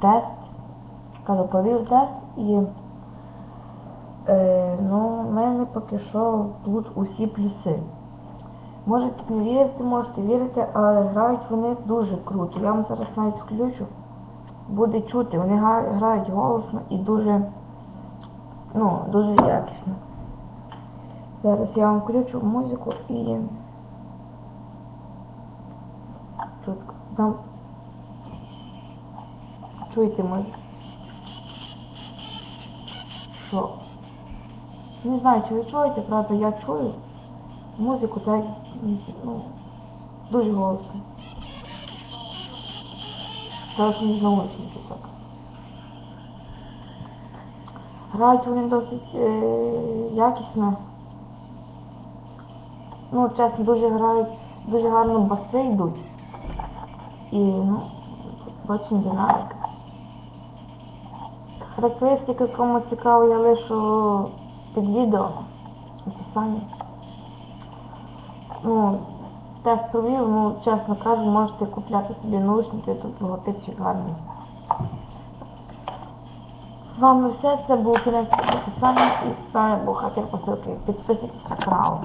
тест. Кажу, провів тест і е, ну, в мене поки що тут усі плюси. Можете не вірити, можете вірити, але грають вони дуже круто. Я вам зараз навіть включу. Буде чути, вони грають голосно і дуже, ну, дуже якісно. Зараз я вам включу музику і тут там чуєте. Що? Не знаю, чи ви чуєте, правда, я чую музику так, ну, дуже голосно. Зараз не з наушників так. Грають вони досить е, якісно. Ну, чесно, дуже грають, дуже гарно баси йдуть. І, ну, бачимо динаміка. Характеристики, кому цікаво, я лишу під відео описанні. Ну, тест провів, ну, чесно кажу, можете купляти собі наушники, тут логотипчик гарний. З вами все, це був кінець описання і з вами був хакер посилки. Підписуйтесь на канал.